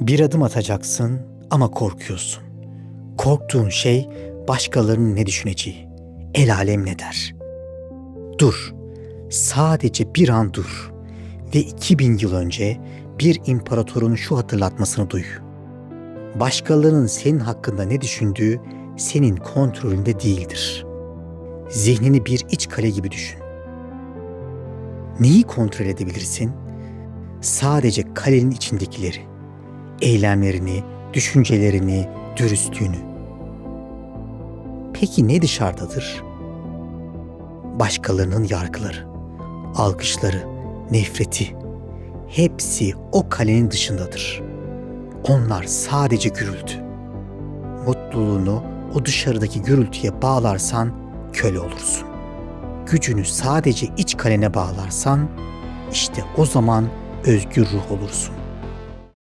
Bir adım atacaksın ama korkuyorsun. Korktuğun şey başkalarının ne düşüneceği. El alem ne der? Dur. Sadece bir an dur. Ve 2000 yıl önce bir imparatorun şu hatırlatmasını duy. Başkalarının senin hakkında ne düşündüğü senin kontrolünde değildir. Zihnini bir iç kale gibi düşün. Neyi kontrol edebilirsin? Sadece kalenin içindekileri. Eylemlerini, düşüncelerini, dürüstlüğünü. Peki ne dışarıdadır? Başkalarının yargıları, alkışları, nefreti. Hepsi o kalenin dışındadır. Onlar sadece gürültü. Mutluluğunu o dışarıdaki gürültüye bağlarsan köle olursun. Gücünü sadece iç kalene bağlarsan işte o zaman özgür ruh olursun.